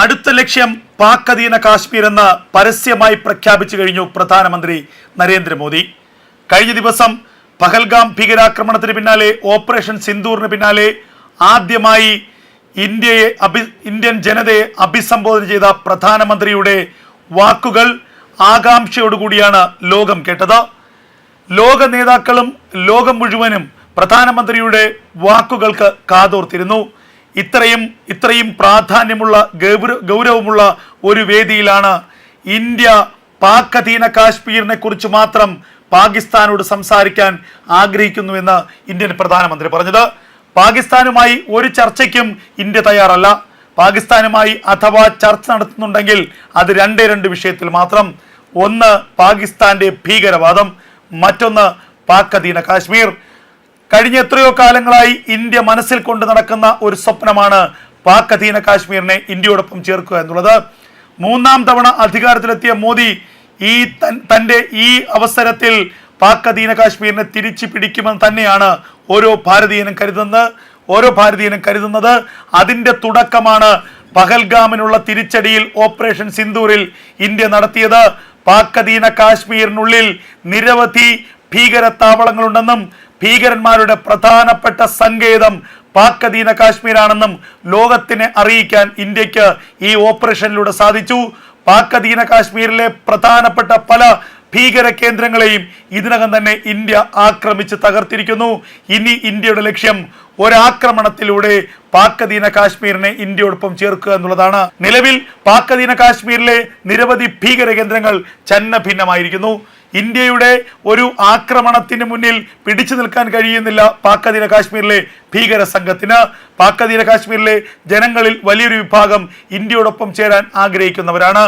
അടുത്ത ലക്ഷ്യം പാക് അധീന കാശ്മീർ എന്ന് പരസ്യമായി പ്രഖ്യാപിച്ചു കഴിഞ്ഞു പ്രധാനമന്ത്രി നരേന്ദ്രമോദി. കഴിഞ്ഞ ദിവസം പഹൽഗാം ഭീകരാക്രമണത്തിന് പിന്നാലെ ഓപ്പറേഷൻ സിന്ദൂറിന് പിന്നാലെ ആദ്യമായി ഇന്ത്യയെ അഭി ഇന്ത്യൻ ജനതയെ അഭിസംബോധന ചെയ്ത പ്രധാനമന്ത്രിയുടെ വാക്കുകൾ ആകാംക്ഷയോടുകൂടിയാണ് ലോകം കേട്ടത്. ലോക നേതാക്കളും ലോകം മുഴുവനും പ്രധാനമന്ത്രിയുടെ വാക്കുകൾക്ക് കാതോർത്തിരുന്നു. ഇത്രയും ഇത്രയും പ്രാധാന്യമുള്ള ഗൗര ഗൗരവമുള്ള ഒരു വേദിയിലാണ് ഇന്ത്യ പാക് അധീന കാശ്മീരിനെ കുറിച്ച് മാത്രം പാകിസ്ഥാനോട് സംസാരിക്കാൻ ആഗ്രഹിക്കുന്നുവെന്ന് ഇന്ത്യൻ പ്രധാനമന്ത്രി പറഞ്ഞത്. പാകിസ്ഥാനുമായി ഒരു ചർച്ചയ്ക്കും ഇന്ത്യ തയ്യാറല്ല. പാകിസ്ഥാനുമായി അഥവാ ചർച്ച നടത്തുന്നുണ്ടെങ്കിൽ അത് രണ്ടേ രണ്ട് വിഷയത്തിൽ മാത്രം. ഒന്ന് പാകിസ്ഥാന്റെ ഭീകരവാദം മറ്റൊന്ന് പാക് അധീന കാശ്മീർ. കഴിഞ്ഞ എത്രയോ കാലങ്ങളായി ഇന്ത്യ മനസ്സിൽ കൊണ്ട് നടക്കുന്ന ഒരു സ്വപ്നമാണ് പാക് അധീന കാശ്മീരിനെ ഇന്ത്യയോടൊപ്പം ചേർക്കുക എന്നുള്ളത്. മൂന്നാം തവണ അധികാരത്തിലെത്തിയ മോദി ഈ തന്റെ ഈ അവസരത്തിൽ പാക് അധീന കാശ്മീരിനെ തിരിച്ചു പിടിക്കുമെന്ന് തന്നെയാണ് ഓരോ ഭാരതീയനും കരുതുന്നത് ഓരോ ഭാരതീയനും കരുതുന്നത്. അതിന്റെ തുടക്കമാണ് പഹൽഗാമിനുള്ള തിരിച്ചടിയിൽ ഓപ്പറേഷൻ സിന്ദൂരിൽ ഇന്ത്യ നടത്തിയത്. പാക് അധീന കാശ്മീരിനുള്ളിൽ നിരവധി ഭീകര താവളങ്ങളുണ്ടെന്നും ഭീകരന്മാരുടെ പ്രധാനപ്പെട്ട സങ്കേതം പാക് അധീന കാശ്മീരാണെന്നും ലോകത്തിനെ അറിയിക്കാൻ ഇന്ത്യയ്ക്ക് ഈ ഓപ്പറേഷനിലൂടെ സാധിച്ചു. പാക് അധീന കാശ്മീരിലെ പ്രധാനപ്പെട്ട പല ഭീകര കേന്ദ്രങ്ങളെയും ഇതിനകം തന്നെ ഇന്ത്യ ആക്രമിച്ച് തകർത്തിരിക്കുന്നു. ഇനി ഇന്ത്യയുടെ ലക്ഷ്യം ഒരാക്രമണത്തിലൂടെ പാക് അധീന കാശ്മീരിനെ ഇന്ത്യയോടൊപ്പം ചേർക്കുക എന്നുള്ളതാണ്. നിലവിൽ പാക് അധീന കാശ്മീരിലെ നിരവധി ഭീകര കേന്ദ്രങ്ങൾ ചന്ന ഭിന്നമായിരിക്കുന്നു ഇന്ത്യയുടെ ഒരു ആക്രമണത്തിന് മുന്നിൽ പിടിച്ചു നിൽക്കാൻ കഴിയുന്നില്ല പാക് അധീന കാശ്മീരിലെ ഭീകര സംഘത്തിന്. പാക് അധീന കാശ്മീരിലെ ജനങ്ങളിൽ വലിയൊരു വിഭാഗം ഇന്ത്യയോടൊപ്പം ചേരാൻ ആഗ്രഹിക്കുന്നവരാണ്.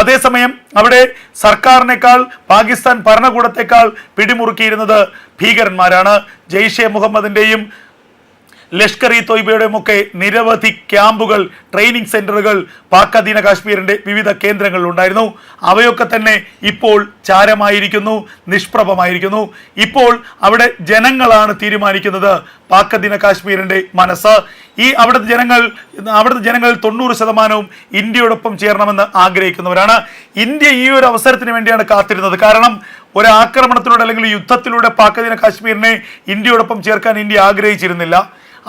അതേസമയം അവിടെ സർക്കാരിനേക്കാൾ പാകിസ്ഥാൻ ഭരണകൂടത്തെക്കാൾ പിടിമുറുക്കിയിരുന്നത് ഭീകരന്മാരാണ്. ജെയ്ഷെ മുഹമ്മദിന്റെയും ലഷ്കർ ഇ തൊയ്ബയുടെയുമൊക്കെ നിരവധി ക്യാമ്പുകൾ ട്രെയിനിങ് സെന്ററുകൾ പാക് അധീന കാശ്മീരിന്റെ വിവിധ കേന്ദ്രങ്ങളിൽ ഉണ്ടായിരുന്നു അവയൊക്കെ തന്നെ ഇപ്പോൾ ചാരമായിരിക്കുന്നു നിഷ്പ്രഭമായിരിക്കുന്നു. ഇപ്പോൾ അവിടെ ജനങ്ങളാണ് തീരുമാനിക്കുന്നത് പാക് അധീന കാശ്മീരിന്റെ മനസ്സ്. ഈ അവിടുത്തെ ജനങ്ങൾ അവിടുത്തെ ജനങ്ങൾ തൊണ്ണൂറ് ശതമാനവും ഇന്ത്യയോടൊപ്പം ചേരണമെന്ന് ആഗ്രഹിക്കുന്നവരാണ്. ഇന്ത്യ ഈ ഒരു അവസരത്തിന് വേണ്ടിയാണ് കാത്തിരുന്നത്. കാരണം ഒരു ആക്രമണത്തിലൂടെ അല്ലെങ്കിൽ യുദ്ധത്തിലൂടെ പാക് അധീന കാശ്മീരിനെ ഇന്ത്യയോടൊപ്പം ചേർക്കാൻ ഇന്ത്യ ആഗ്രഹിച്ചിരുന്നില്ല.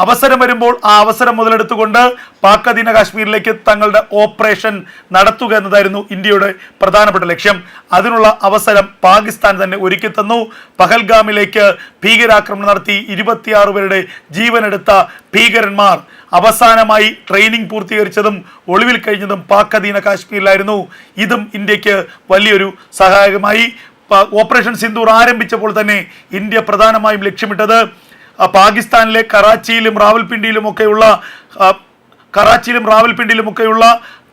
അവസരം വരുമ്പോൾ ആ അവസരം മുതലെടുത്തുകൊണ്ട് പാക് അധീന കാശ്മീരിലേക്ക് തങ്ങളുടെ ഓപ്പറേഷൻ നടത്തുക എന്നതായിരുന്നു ഇന്ത്യയുടെ പ്രധാനപ്പെട്ട ലക്ഷ്യം. അതിനുള്ള അവസരം പാകിസ്ഥാൻ തന്നെ ഒരുക്കി തന്നു. പഹൽഗാമിലേക്ക് ഭീകരാക്രമണം നടത്തി ഇരുപത്തിയാറ് പേരുടെ ജീവനെടുത്ത ഭീകരന്മാർ അവസാനമായി ട്രെയിനിങ് പൂർത്തീകരിച്ചതും ഒളിവിൽ കഴിഞ്ഞതും പാക് അധീന കാശ്മീരിലായിരുന്നു. ഇതും ഇന്ത്യയ്ക്ക് വലിയൊരു സഹായകമായി. ഓപ്പറേഷൻ സിന്ദൂർ ആരംഭിച്ചപ്പോൾ തന്നെ ഇന്ത്യ പ്രധാനമായും ലക്ഷ്യമിട്ടത് പാകിസ്ഥാനിലെ കറാച്ചിയിലും റാവൽപിണ്ടിയിലും ഒക്കെയുള്ള കറാച്ചിയിലും റാവൽപിണ്ടിയിലും ഒക്കെയുള്ള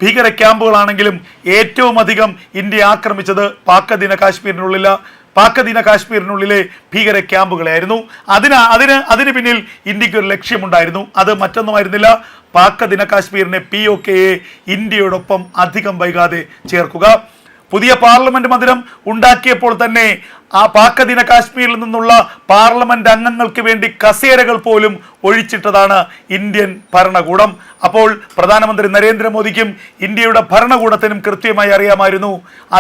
ഭീകര ക്യാമ്പുകളാണെങ്കിലും ഏറ്റവും അധികം ഇന്ത്യ ആക്രമിച്ചത് പാക് കാശ്മീരിനുള്ളിലെ കാശ്മീരിനുള്ളില പാക് അധീന കാശ്മീരിനുള്ളിലെ ഭീകര ക്യാമ്പുകളായിരുന്നു അതിന് അതിന് അതിന് പിന്നിൽ ഇന്ത്യക്കൊരു ലക്ഷ്യമുണ്ടായിരുന്നു. അത് മറ്റൊന്നുമായിരുന്നില്ല. പാക് അധീന കാശ്മീരിനെ പി ഒ കെയെ ഇന്ത്യയോടൊപ്പം അധികം വൈകാതെ ചേർക്കുക. പുതിയ പാർലമെന്റ് മന്ദിരം ഉണ്ടാക്കിയപ്പോൾ തന്നെ ആ പാക്കദിന കാശ്മീരിൽ നിന്നുള്ള പാർലമെന്റ് അംഗങ്ങൾക്ക് വേണ്ടി കസേരകൾ പോലും ഒഴിച്ചിട്ടതാണ് ഇന്ത്യൻ ഭരണകൂടം. അപ്പോൾ പ്രധാനമന്ത്രി നരേന്ദ്രമോദിക്കും ഇന്ത്യയുടെ ഭരണകൂടത്തിനും കൃത്യമായി അറിയാമായിരുന്നു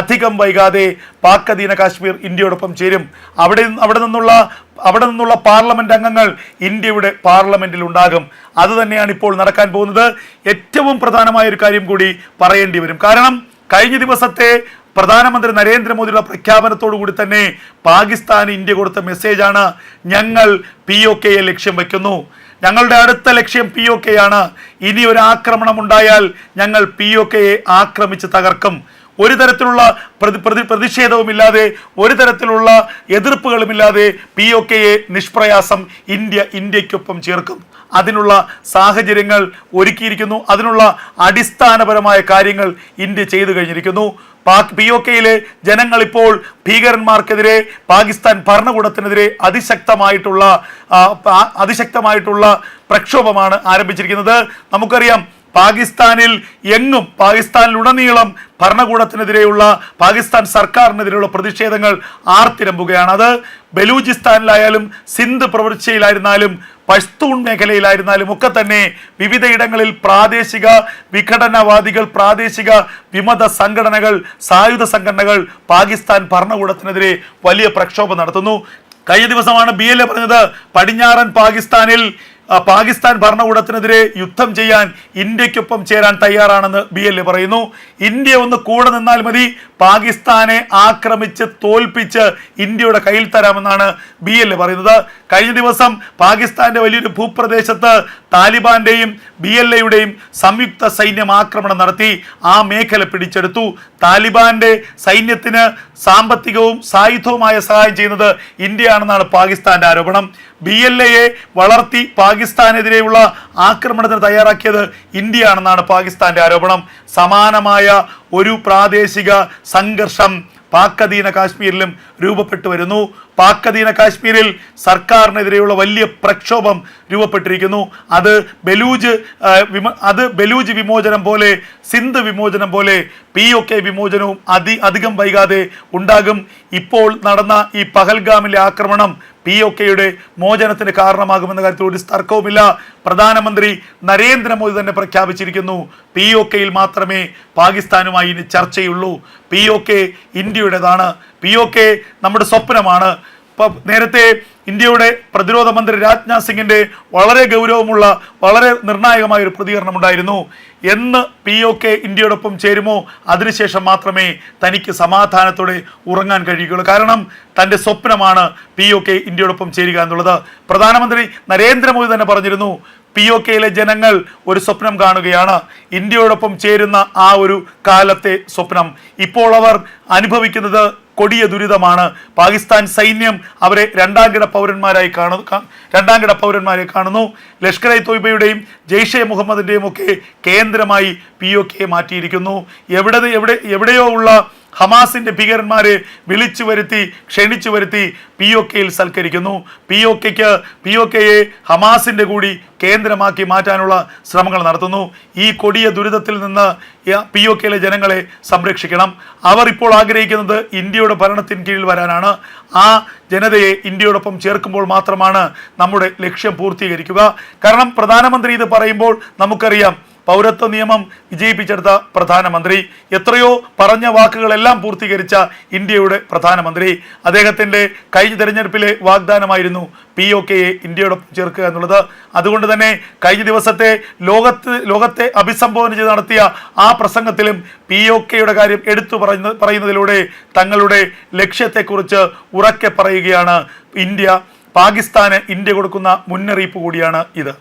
അധികം വൈകാതെ പാക്കദീന കാശ്മീർ ഇന്ത്യയോടൊപ്പം ചേരും. അവിടെ അവിടെ നിന്നുള്ള അവിടെ നിന്നുള്ള പാർലമെന്റ് അംഗങ്ങൾ ഇന്ത്യയുടെ പാർലമെന്റിൽ ഉണ്ടാകും. അതുതന്നെയാണ് ഇപ്പോൾ നടക്കാൻ പോകുന്നത്. ഏറ്റവും പ്രധാനമായ ഒരു കാര്യം കൂടി പറയേണ്ടി വരും. കാരണം കഴിഞ്ഞ ദിവസത്തെ പ്രധാനമന്ത്രി നരേന്ദ്രമോദിയുടെ പ്രഖ്യാപനത്തോടു കൂടി തന്നെ പാകിസ്ഥാൻ ഇന്ത്യ കൊടുത്ത മെസ്സേജാണ് ഞങ്ങൾ പി ഒ കെയെ ലക്ഷ്യം വയ്ക്കുന്നു ഞങ്ങളുടെ അടുത്ത ലക്ഷ്യം പി ഒ കെ ആണ്. ഇനി ഒരു ആക്രമണം ഉണ്ടായാൽ ഞങ്ങൾ പി ഒ കെയെ ആക്രമിച്ച് തകർക്കും. ഒരു തരത്തിലുള്ള പ്രതി പ്രതി പ്രതിഷേധവുമില്ലാതെ ഒരു തരത്തിലുള്ള എതിർപ്പുകളുമില്ലാതെ പി ഒ കെയെ നിഷ്പ്രയാസം ഇന്ത്യ ഇന്ത്യക്കൊപ്പം ചേർക്കും. അതിനുള്ള സാഹചര്യങ്ങൾ ഒരുക്കിയിരിക്കുന്നു. അതിനുള്ള അടിസ്ഥാനപരമായ കാര്യങ്ങൾ ഇന്ത്യ ചെയ്തു കഴിഞ്ഞിരിക്കുന്നു. പാക് പി ഒ കെയിലെ ജനങ്ങൾ ഇപ്പോൾ ഭീകരന്മാർക്കെതിരെ പാകിസ്ഥാൻ ഭരണകൂടത്തിനെതിരെ അതിശക്തമായിട്ടുള്ള അതിശക്തമായിട്ടുള്ള പ്രക്ഷോഭമാണ് ആരംഭിച്ചിരിക്കുന്നത്. നമുക്കറിയാം പാകിസ്ഥാനിൽ എങ്ങും പാകിസ്ഥാനിലുടനീളം ഭരണകൂടത്തിനെതിരെയുള്ള പാകിസ്ഥാൻ സർക്കാരിനെതിരെയുള്ള പ്രതിഷേധങ്ങൾ ആർത്തിരമ്പുകയാണ്. അത് ബലൂചിസ്ഥാനിലായാലും സിന്ധ് പ്രവിശ്യയിലായിരുന്നാലും പഷ്തൂൺ മേഖലയിലായിരുന്നാലും ഒക്കെ തന്നെ വിവിധയിടങ്ങളിൽ പ്രാദേശിക വിഘടനവാദികൾ പ്രാദേശിക വിമത സംഘടനകൾ സായുധ സംഘടനകൾ പാകിസ്ഥാൻ ഭരണകൂടത്തിനെതിരെ വലിയ പ്രക്ഷോഭം നടത്തുന്നു. കഴിഞ്ഞ ദിവസമാണ് ബി എൽ എ പറഞ്ഞത് പടിഞ്ഞാറൻ പാകിസ്ഥാനിൽ പാകിസ്ഥാൻ ഭരണകൂടത്തിനെതിരെ യുദ്ധം ചെയ്യാൻ ഇന്ത്യക്കൊപ്പം ചേരാൻ തയ്യാറാണെന്ന് ബി എൽ പറയുന്നു. ഇന്ത്യ ഒന്ന് കൂടെ നിന്നാൽ മതി. പാകിസ്ഥാനെ ആക്രമിച്ച് തോൽപ്പിച്ച് ഇന്ത്യയുടെ കയ്യിൽ തരാമെന്നാണ് ബി എൽ പറയുന്നത്. കഴിഞ്ഞ ദിവസം പാകിസ്ഥാന്റെ വലിയൊരു ഭൂപ്രദേശത്ത് താലിബാന്റെയും ബി എൽ എയുടെയും സംയുക്ത സൈന്യം ആക്രമണം നടത്തി. ആ മേഖല പിടിച്ചെടുത്തു. താലിബാന്റെ സൈന്യത്തിന് സാമ്പത്തികവും സായുധവുമായ സഹായം ചെയ്യുന്നത് ഇന്ത്യയാണെന്നാണ് പാകിസ്ഥാന്റെ ആരോപണം. ബി എൽ എയെ വളർത്തി പാകിസ്ഥാനെതിരെയുള്ള ആക്രമണത്തിന് തയ്യാറാക്കിയത് ഇന്ത്യയാണെന്നാണ് പാകിസ്ഥാന്റെ ആരോപണം. സമാനമായ ഒരു പ്രാദേശിക സംഘർഷം പാക് അധീന കാശ്മീരിലും രൂപപ്പെട്ടു വരുന്നു. പാക് അധീന കാശ്മീരിൽ സർക്കാരിനെതിരെയുള്ള വലിയ പ്രക്ഷോഭം രൂപപ്പെട്ടിരിക്കുന്നു. അത് ബലൂജ് അത് ബലൂജ് വിമോചനം പോലെ സിന്ധ് വിമോചനം പോലെ പി ഒ കെ വിമോചനവും അതി അധികം വൈകാതെ ഉണ്ടാകും. ഇപ്പോൾ നടന്ന ഈ പഹൽഗാമിലെ ആക്രമണം പി ഒ കെയുടെ മോചനത്തിന് കാരണമാകുമെന്ന കാര്യത്തിൽ ഒരു തർക്കവുമില്ല. പ്രധാനമന്ത്രി നരേന്ദ്രമോദി തന്നെ പ്രഖ്യാപിച്ചിരിക്കുന്നു. പി ഒ കെയിൽ മാത്രമേ പാകിസ്ഥാനുമായി ഇനി ചർച്ചയുള്ളൂ. പി ഒ കെ ഇന്ത്യയുടേതാണ്. പി ഒ കെ നമ്മുടെ സ്വപ്നമാണ്. നേരത്തെ ഇന്ത്യയുടെ പ്രതിരോധ മന്ത്രി രാജ്നാഥ് സിംഗിന്റെ വളരെ ഗൗരവമുള്ള വളരെ നിർണായകമായ ഒരു പ്രതികരണം ഉണ്ടായിരുന്നു. എന്ന് പി ഒ കെ ഇന്ത്യയോടൊപ്പം ചേരുമോ? അതിനുശേഷം മാത്രമേ തനിക്ക് സമാധാനത്തോടെ ഉറങ്ങാൻ കഴിയുകയുള്ളൂ. കാരണം തന്റെ സ്വപ്നമാണ് പി ഒ കെ ഇന്ത്യയോടൊപ്പം ചേരുക എന്നുള്ളത്. പ്രധാനമന്ത്രി നരേന്ദ്രമോദി തന്നെ പറഞ്ഞിരുന്നു പി ഒ കെയിലെ ജനങ്ങൾ ഒരു സ്വപ്നം കാണുകയാണ്. ഇന്ത്യയോടൊപ്പം ചേരുന്ന ആ ഒരു കാലത്തെ സ്വപ്നം ഇപ്പോൾ അവർ അനുഭവിക്കുന്നത് കൊടിയ ദുരിതമാണ്. പാകിസ്ഥാൻ സൈന്യം അവരെ രണ്ടാം കിട പൗരന്മാരായി കാണു രണ്ടാംകിട രണ്ടാം കിട പൗരന്മാരെ കാണുന്നു. ലഷ്കർ ഇ തോയ്ബയുടെയും ജെയ്ഷെ മുഹമ്മദിന്റെയും ഒക്കെ കേന്ദ്രമായി പി ഒ കെ മാറ്റിയിരിക്കുന്നു. എവിടെ എവിടെ എവിടെയോ ഉള്ള ഹമാസിന്റെ ഭീകരന്മാരെ വിളിച്ചു വരുത്തി ക്ഷണിച്ചു വരുത്തി പി ഒ കെയിൽ സൽക്കരിക്കുന്നു. പി ഒ കെക്ക് പി ഒ കെയെ ഹമാസിന്റെ കൂടി കേന്ദ്രമാക്കി മാറ്റാനുള്ള ശ്രമങ്ങൾ നടത്തുന്നു. ഈ കൊടിയ ദുരിതത്തിൽ നിന്ന് പി ഒ കെയിലെ ജനങ്ങളെ സംരക്ഷിക്കണം. അവർ ഇപ്പോൾ ആഗ്രഹിക്കുന്നത് ഇന്ത്യയുടെ ഭരണത്തിന് കീഴിൽ വരാനാണ്. ആ ജനതയെ ഇന്ത്യയോടൊപ്പം ചേർക്കുമ്പോൾ മാത്രമാണ് നമ്മുടെ ലക്ഷ്യം പൂർത്തീകരിക്കുക. കാരണം പ്രധാനമന്ത്രി ഇത് പറയുമ്പോൾ നമുക്കറിയാം പൗരത്വ നിയമം വിജയിപ്പിച്ചെടുത്ത പ്രധാനമന്ത്രി. എത്രയോ പറഞ്ഞ വാക്കുകളെല്ലാം പൂർത്തീകരിച്ച ഇന്ത്യയുടെ പ്രധാനമന്ത്രി. അദ്ദേഹത്തിന്റെ കഴിഞ്ഞ തെരഞ്ഞെടുപ്പിലെ വാഗ്ദാനമായിരുന്നു പി ഒ കെയെ ഇന്ത്യയോടൊപ്പം ചേർക്കുക എന്നുള്ളത്. അതുകൊണ്ട് തന്നെ കഴിഞ്ഞ ദിവസത്തെ ലോകത്ത് ലോകത്തെ അഭിസംബോധന ചെയ്ത് നടത്തിയ ആ പ്രസംഗത്തിലും പി ഒ കെയുടെ കാര്യം എടുത്തു പറയുന്ന പറയുന്നതിലൂടെ തങ്ങളുടെ ലക്ഷ്യത്തെക്കുറിച്ച് ഉറക്കെ പറയുകയാണ് ഇന്ത്യ. പാകിസ്ഥാന് ഇന്ത്യ കൊടുക്കുന്ന മുന്നറിയിപ്പ് കൂടിയാണ് ഇത്.